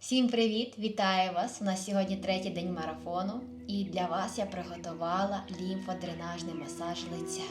Всім привіт! Вітаю вас! У нас сьогодні третій день марафону, і для вас я приготувала лімфодренажний масаж лиця.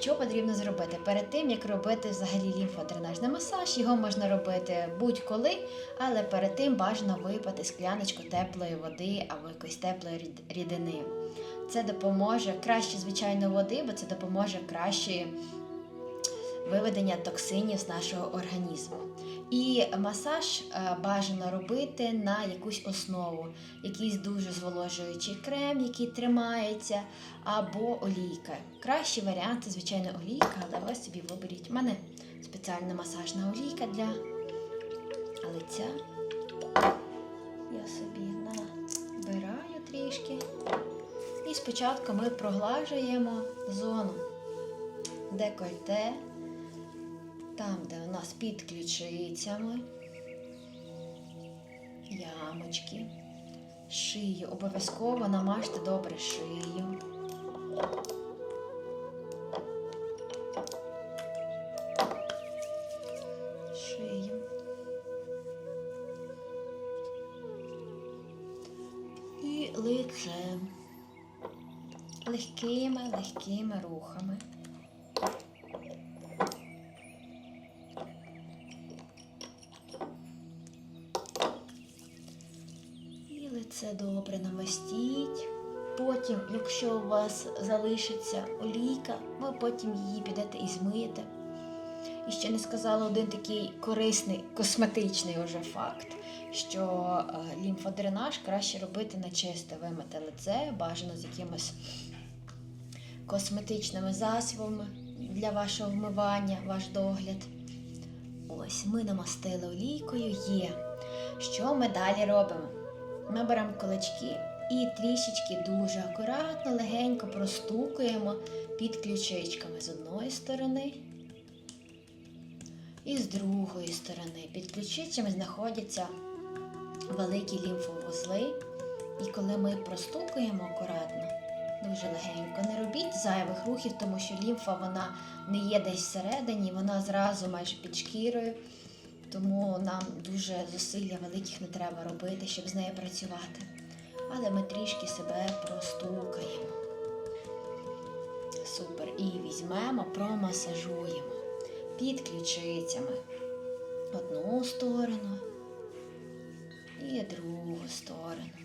Що потрібно зробити? Перед тим, як робити взагалі лімфодренажний масаж, його можна робити будь-коли, але перед тим бажано випити скляночку теплої води або якоїсь теплої рідини. Це допоможе краще, звичайно, води, бо це допоможе краще виведення токсинів з нашого організму. І масаж е, бажано робити на якусь основу, якийсь дуже зволожуючий крем, який тримається, або олійка. Кращі варіанти, звичайно, олійка, але ви собі виберіть. У мене спеціальна масажна олійка для лиця. Я собі набираю трішки. І спочатку ми проглажуємо зону декольте, там, де у нас під ключицями, ямочки, шию. Обов'язково намажте добре шию. Шию. І лице легкими, легкими рухами. Добре. Потім, якщо у вас залишиться олійка, ви потім її підете і змиєте. І ще не сказала один такий корисний косметичний уже факт, що е, лімфодренаж краще робити на чисте вимите лице, бажано з якимось косметичними засобами для вашого вмивання, ваш догляд. Ось ми намастили олійкою, є. Що ми далі робимо? Ми беремо кулачки і трішечки дуже акуратно, легенько простукуємо під ключичками з одної сторони і з другої сторони. Під ключицями знаходяться великі лімфовузли. І коли ми простукуємо акуратно, дуже легенько, не робіть зайвих рухів, тому що лімфа вона не є десь всередині, вона зразу майже під шкірою. Тому нам дуже зусилля великих не треба робити, щоб з нею працювати. Але ми трішки себе простукаємо. Супер. І візьмемо, промасажуємо під ключицями одну сторону і другу сторону.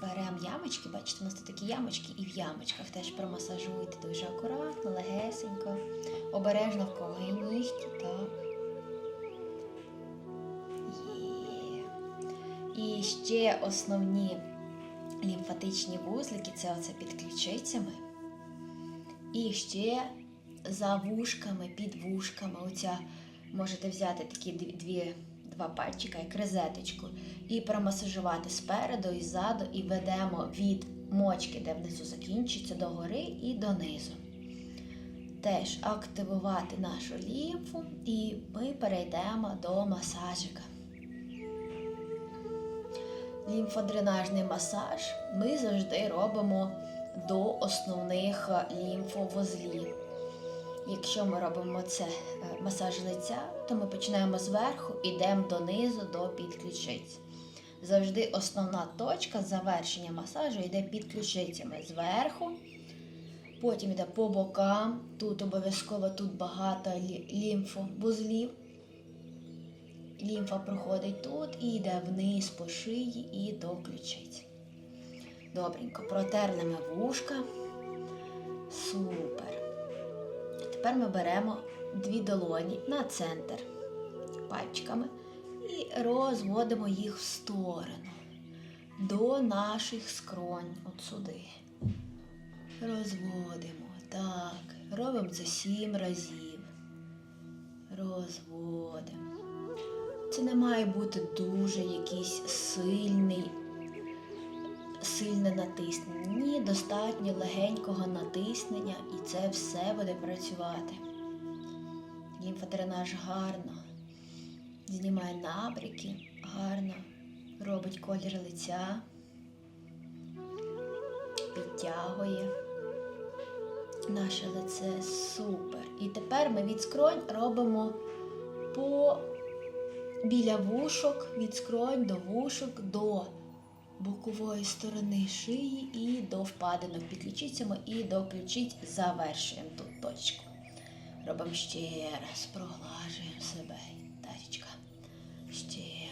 Беремо ямочки, бачите, у нас тут такі ямочки, і в ямочках теж промасажуйте дуже акуратно, легесенько, обережно в кого нігті, так. І ще основні лімфатичні вузлики це оце під ключицями. І ще за вушками, під вушками. Оця можете взяти такі дві, два пальчика, як розеточку, і промасажувати спереду і ззаду, і ведемо від мочки, де внизу закінчується, до гори і донизу. Теж активувати нашу лімфу, і ми перейдемо до масажика. Лімфодренажний масаж ми завжди робимо до основних лімфовузлів. Якщо ми робимо це е, масаж лиця, то ми починаємо зверху, йдемо донизу до підключиць. Завжди основна точка завершення масажу йде під ключицями зверху, потім йде по бокам, тут обов'язково тут багато лі- лімфовузлів. Лімфа проходить тут і йде вниз по шиї і до ключиць. Добренько, протерли ми вушка. Супер. Тепер ми беремо дві долоні на центр пальчиками і розводимо їх в сторону до наших скронь. От сюди. Розводимо. Так. Робимо це сім разів. Розводимо. Це не має бути дуже якийсь сильний сильне натиснення. Ні, достатньо легенького натиснення, і це все буде працювати. Лімфодренаж гарно знімає набряки, гарно робить колір лиця, підтягує. наше лице супер. І тепер ми від скронь робимо по біля вушок, від скронь до вушок, до бокової сторони шиї і до впадинок під ключицями і до ключиць завершуємо тут точку. Робимо ще раз, проглажуємо себе. Тачечка. Ще. Є.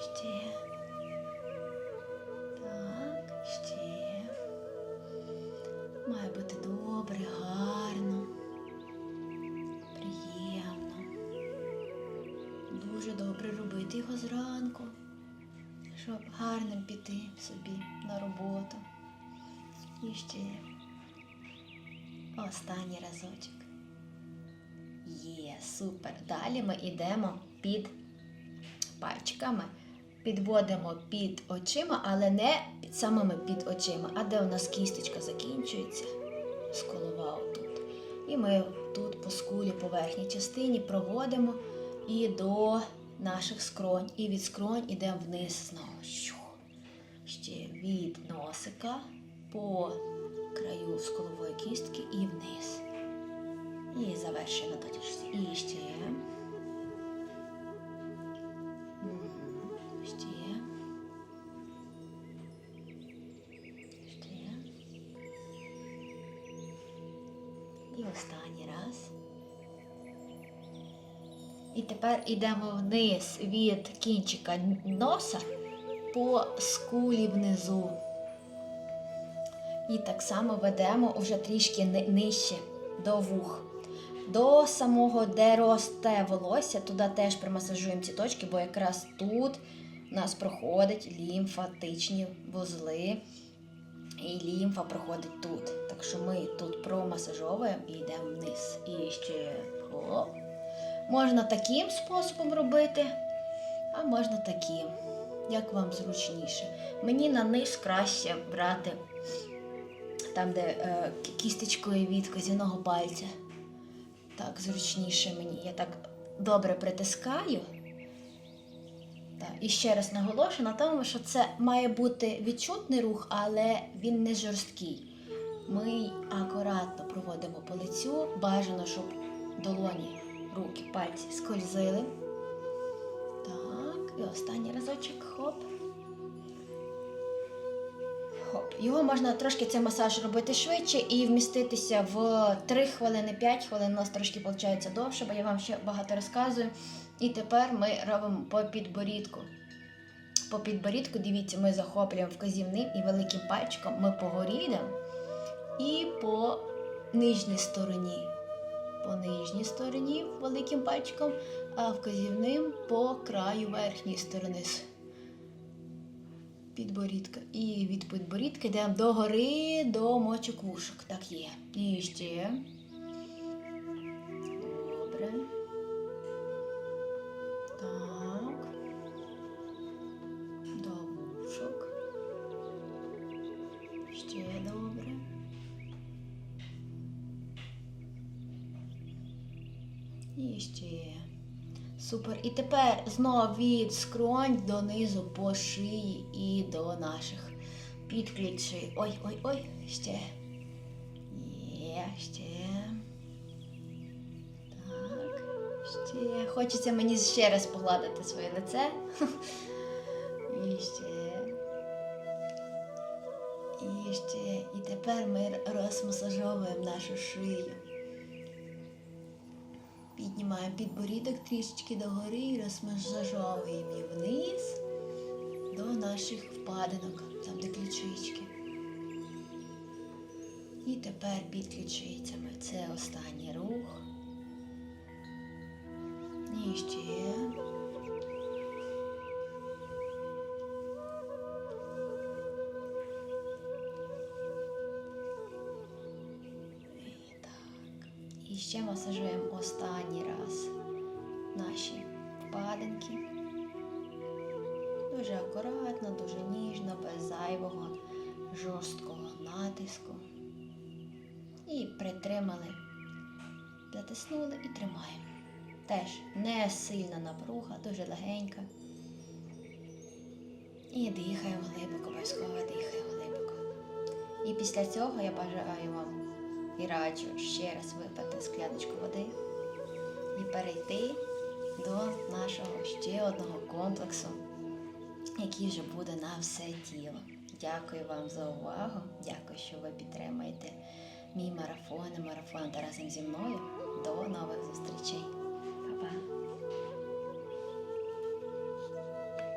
Ще. Так, ще. Має бути добре, гарно, приємно. Дуже добре робити його зранку, щоб гарним піти собі на роботу. І ще останній разочок. Є, супер. Далі ми йдемо під пальчиками. Підводимо під очима, але не під самими під очима, а де у нас кісточка закінчується, сколова отут. І ми тут по скулі, по верхній частині проводимо і до наших скронь. І від скронь йдемо вниз знову. Ще від носика по краю скулової кістки і вниз. І завершуємо на. І ще. Ще. Ще. І останній раз. І тепер йдемо вниз від кінчика носа по скулі внизу. І так само ведемо вже трішки нижче до вух. До самого, де росте волосся, туди теж примасажуємо ці точки, бо якраз тут у нас проходять лімфатичні вузли. І лімфа проходить тут. Так що ми тут промасажовуємо і йдемо вниз. І ще хоп. Можна таким способом робити, а можна таким, як вам зручніше. Мені на низ краще брати там, де е, кі- кісточкою від козяного пальця. Так, зручніше мені. Я так добре притискаю. І ще раз наголошую на тому, що це має бути відчутний рух, але він не жорсткий. Ми акуратно проводимо по лицю. Бажано, щоб долоні, руки, пальці скользили. Так, і останній разочок. Хоп. Хоп. Його можна трошки цей масаж робити швидше і вміститися в 3 хвилини, 5 хвилин. У нас трошки виходить довше, бо я вам ще багато розказую. І тепер ми робимо по підборідку. По підборідку, дивіться, ми захоплюємо вказівним і великим пальчиком. Ми по горі і по нижній стороні. По нижній стороні великим пальчиком, а вказівним по краю верхньої сторони підборідка. І від підборідки йдемо до гори до мочок вушок. Так є. І ще. Добре. Так. До. Ще добре. І ще. Супер. І тепер знову від скронь донизу по шиї і до наших підключей. Ой, ой, ой, ще. Є, ще. Так, ще. Хочеться мені ще раз погладити своє лице. І ще. І ще. І тепер ми розмасажовуємо нашу шию. Піднімаємо підборідок трішечки догори і розмежовуємо її вниз до наших впадинок, там де ключички. І тепер під ключицями. Це останній рух. І ще. І ще масажуємо останній раз наші впадинки. Дуже акуратно, дуже ніжно, без зайвого жорсткого натиску. І притримали, затиснули і тримаємо. Теж не сильна напруга, дуже легенька. І дихаємо глибоко, обов'язково дихаємо глибоко. І після цього я бажаю вам і раджу ще раз випити скляночку води і перейти до нашого ще одного комплексу, який вже буде на все тіло. Дякую вам за увагу. Дякую, що ви підтримуєте мій марафон і марафон разом зі мною. До нових зустрічей. Па-па!